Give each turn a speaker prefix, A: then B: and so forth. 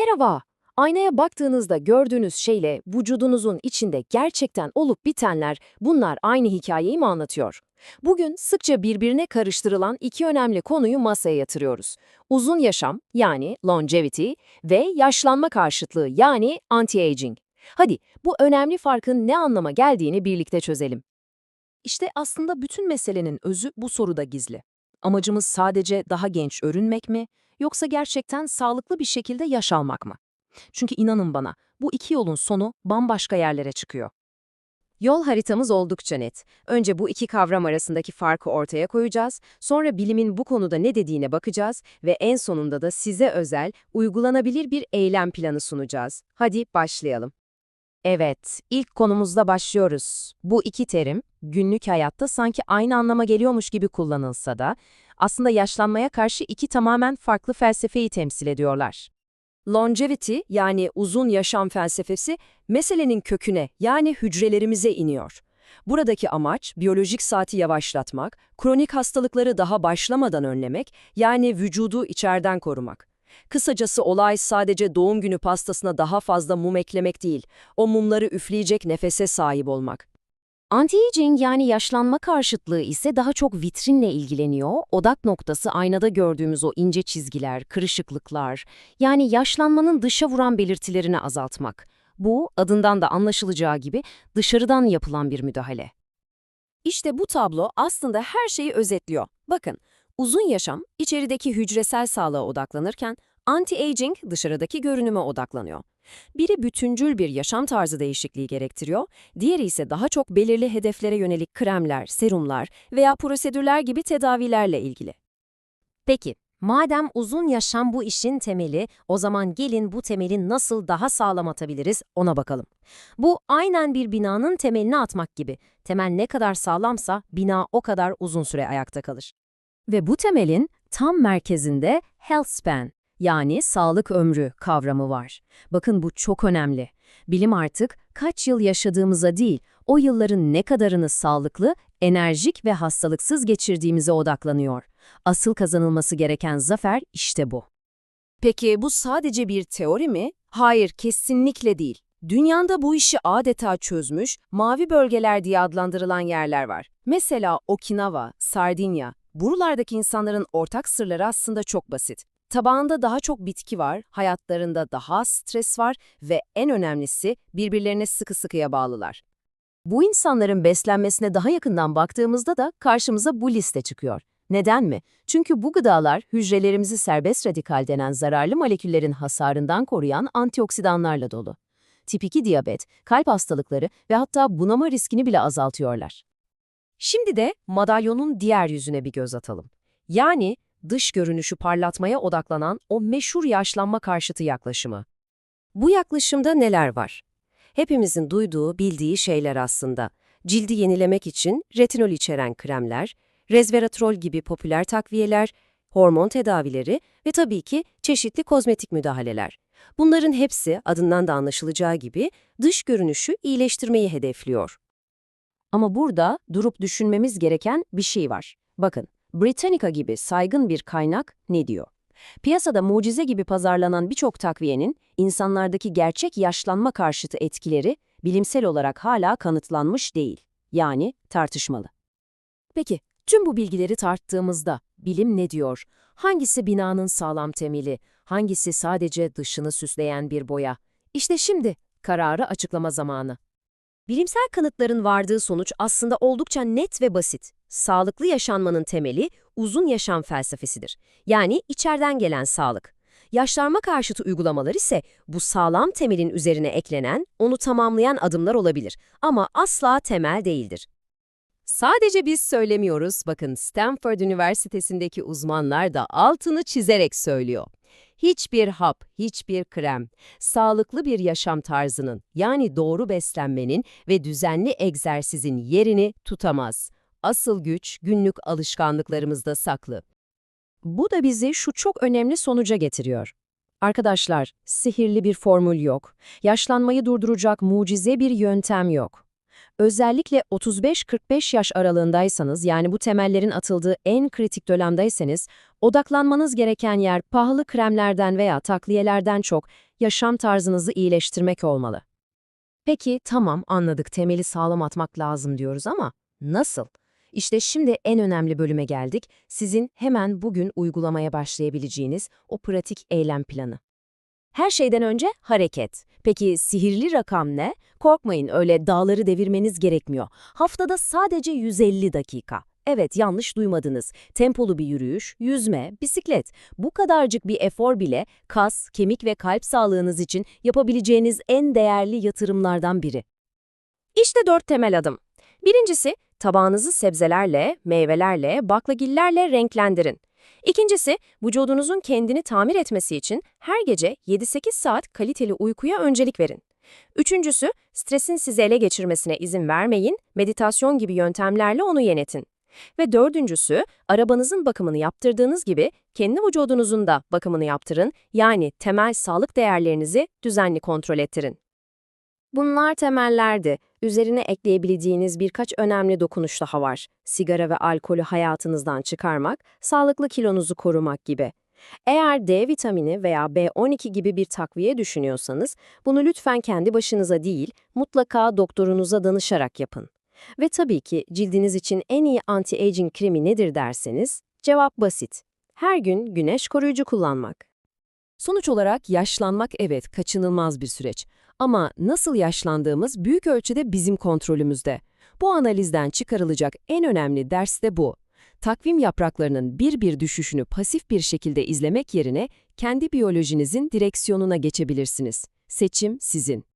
A: Merhaba. Aynaya baktığınızda gördüğünüz şeyle vücudunuzun içinde gerçekten olup bitenler bunlar aynı hikayeyi mi anlatıyor? Bugün sıkça birbirine karıştırılan iki önemli konuyu masaya yatırıyoruz. Uzun yaşam yani longevity ve yaşlanma karşıtlığı yani anti-aging. Hadi bu önemli farkın ne anlama geldiğini birlikte çözelim. İşte aslında bütün meselenin özü bu soruda gizli. Amacımız sadece daha genç örünmek mi, yoksa gerçekten sağlıklı bir şekilde yaş almak mı? Çünkü inanın bana, bu iki yolun sonu bambaşka yerlere çıkıyor. Yol haritamız oldukça net. Önce bu iki kavram arasındaki farkı ortaya koyacağız, sonra bilimin bu konuda ne dediğine bakacağız ve en sonunda da size özel, uygulanabilir bir eylem planı sunacağız. Hadi başlayalım. Evet, ilk konumuzda başlıyoruz. Bu iki terim, günlük hayatta sanki aynı anlama geliyormuş gibi kullanılsa da, aslında yaşlanmaya karşı iki tamamen farklı felsefeyi temsil ediyorlar. Longevity yani uzun yaşam felsefesi meselenin köküne yani hücrelerimize iniyor. Buradaki amaç biyolojik saati yavaşlatmak, kronik hastalıkları daha başlamadan önlemek yani vücudu içeriden korumak. Kısacası olay sadece doğum günü pastasına daha fazla mum eklemek değil, o mumları üfleyecek nefese sahip olmak. Anti-aging yani yaşlanma karşıtlığı ise daha çok vitrinle ilgileniyor. Odak noktası aynada gördüğümüz o ince çizgiler, kırışıklıklar, yani yaşlanmanın dışa vuran belirtilerini azaltmak. Bu, adından da anlaşılacağı gibi dışarıdan yapılan bir müdahale. İşte bu tablo aslında her şeyi özetliyor. Bakın, uzun yaşam içerideki hücresel sağlığa odaklanırken, anti-aging dışarıdaki görünüme odaklanıyor. Biri bütüncül bir yaşam tarzı değişikliği gerektiriyor, diğeri ise daha çok belirli hedeflere yönelik kremler, serumlar veya prosedürler gibi tedavilerle ilgili. Peki, madem uzun yaşam bu işin temeli, o zaman gelin bu temeli nasıl daha sağlam atabiliriz ona bakalım. Bu aynen bir binanın temelini atmak gibi. Temel ne kadar sağlamsa bina o kadar uzun süre ayakta kalır. Ve bu temelin tam merkezinde health span yani sağlık ömrü kavramı var. Bakın bu çok önemli. Bilim artık kaç yıl yaşadığımıza değil, o yılların ne kadarını sağlıklı, enerjik ve hastalıksız geçirdiğimize odaklanıyor. Asıl kazanılması gereken zafer işte bu. Peki bu sadece bir teori mi? Hayır, kesinlikle değil. Dünyada bu işi adeta çözmüş, mavi bölgeler diye adlandırılan yerler var. Mesela Okinawa, Sardinya. Buralardaki insanların ortak sırları aslında çok basit. Tabağında daha çok bitki var, hayatlarında daha stres var ve en önemlisi birbirlerine sıkı sıkıya bağlılar. Bu insanların beslenmesine daha yakından baktığımızda da karşımıza bu liste çıkıyor. Neden mi? Çünkü bu gıdalar hücrelerimizi serbest radikal denen zararlı moleküllerin hasarından koruyan antioksidanlarla dolu. Tip 2 diyabet, kalp hastalıkları ve hatta bunama riskini bile azaltıyorlar. Şimdi de madalyonun diğer yüzüne bir göz atalım. Yani dış görünüşü parlatmaya odaklanan o meşhur yaşlanma karşıtı yaklaşımı. Bu yaklaşımda neler var? Hepimizin duyduğu, bildiği şeyler aslında. Cildi yenilemek için retinol içeren kremler, resveratrol gibi popüler takviyeler, hormon tedavileri ve tabii ki çeşitli kozmetik müdahaleler. Bunların hepsi adından da anlaşılacağı gibi dış görünüşü iyileştirmeyi hedefliyor. Ama burada durup düşünmemiz gereken bir şey var. Bakın, Britannica gibi saygın bir kaynak ne diyor? Piyasada mucize gibi pazarlanan birçok takviyenin insanlardaki gerçek yaşlanma karşıtı etkileri bilimsel olarak hala kanıtlanmış değil. Yani tartışmalı. Peki, tüm bu bilgileri tarttığımızda bilim ne diyor? Hangisi binanın sağlam temeli, hangisi sadece dışını süsleyen bir boya? İşte şimdi kararı açıklama zamanı. Bilimsel kanıtların vardığı sonuç aslında oldukça net ve basit. Sağlıklı yaşanmanın temeli uzun yaşam felsefesidir. Yani içeriden gelen sağlık. Yaşlanma karşıtı uygulamalar ise bu sağlam temelin üzerine eklenen, onu tamamlayan adımlar olabilir ama asla temel değildir. Sadece biz söylemiyoruz, bakın Stanford Üniversitesi'ndeki uzmanlar da altını çizerek söylüyor. Hiçbir hap, hiçbir krem, sağlıklı bir yaşam tarzının yani doğru beslenmenin ve düzenli egzersizin yerini tutamaz. Asıl güç günlük alışkanlıklarımızda saklı. Bu da bizi şu çok önemli sonuca getiriyor. Arkadaşlar, sihirli bir formül yok. Yaşlanmayı durduracak mucize bir yöntem yok. Özellikle 35-45 yaş aralığındaysanız yani bu temellerin atıldığı en kritik dönemdeyseniz odaklanmanız gereken yer pahalı kremlerden veya takviyelerden çok yaşam tarzınızı iyileştirmek olmalı. Peki tamam anladık temeli sağlam atmak lazım diyoruz ama nasıl? İşte şimdi en önemli bölüme geldik. Sizin hemen bugün uygulamaya başlayabileceğiniz o pratik eylem planı. Her şeyden önce hareket. Peki sihirli rakam ne? Korkmayın öyle dağları devirmeniz gerekmiyor. Haftada sadece 150 dakika. Evet yanlış duymadınız. Tempolu bir yürüyüş, yüzme, bisiklet. Bu kadarcık bir efor bile kas, kemik ve kalp sağlığınız için yapabileceğiniz en değerli yatırımlardan biri. İşte dört temel adım. Birincisi, tabağınızı sebzelerle, meyvelerle, baklagillerle renklendirin. İkincisi, vücudunuzun kendini tamir etmesi için her gece 7-8 saat kaliteli uykuya öncelik verin. Üçüncüsü, stresin sizi ele geçirmesine izin vermeyin, meditasyon gibi yöntemlerle onu yönetin. Ve dördüncüsü, arabanızın bakımını yaptırdığınız gibi kendi vücudunuzun da bakımını yaptırın, yani temel sağlık değerlerinizi düzenli kontrol ettirin. Bunlar temellerdi. Üzerine ekleyebileceğiniz birkaç önemli dokunuş daha var. Sigara ve alkolü hayatınızdan çıkarmak, sağlıklı kilonuzu korumak gibi. Eğer D vitamini veya B12 gibi bir takviye düşünüyorsanız, bunu lütfen kendi başınıza değil, mutlaka doktorunuza danışarak yapın. Ve tabii ki cildiniz için en iyi anti-aging kremi nedir derseniz, cevap basit. Her gün güneş koruyucu kullanmak. Sonuç olarak yaşlanmak evet kaçınılmaz bir süreç. Ama nasıl yaşlandığımız büyük ölçüde bizim kontrolümüzde. Bu analizden çıkarılacak en önemli ders de bu. Takvim yapraklarının bir bir düşüşünü pasif bir şekilde izlemek yerine kendi biyolojinizin direksiyonuna geçebilirsiniz. Seçim sizin.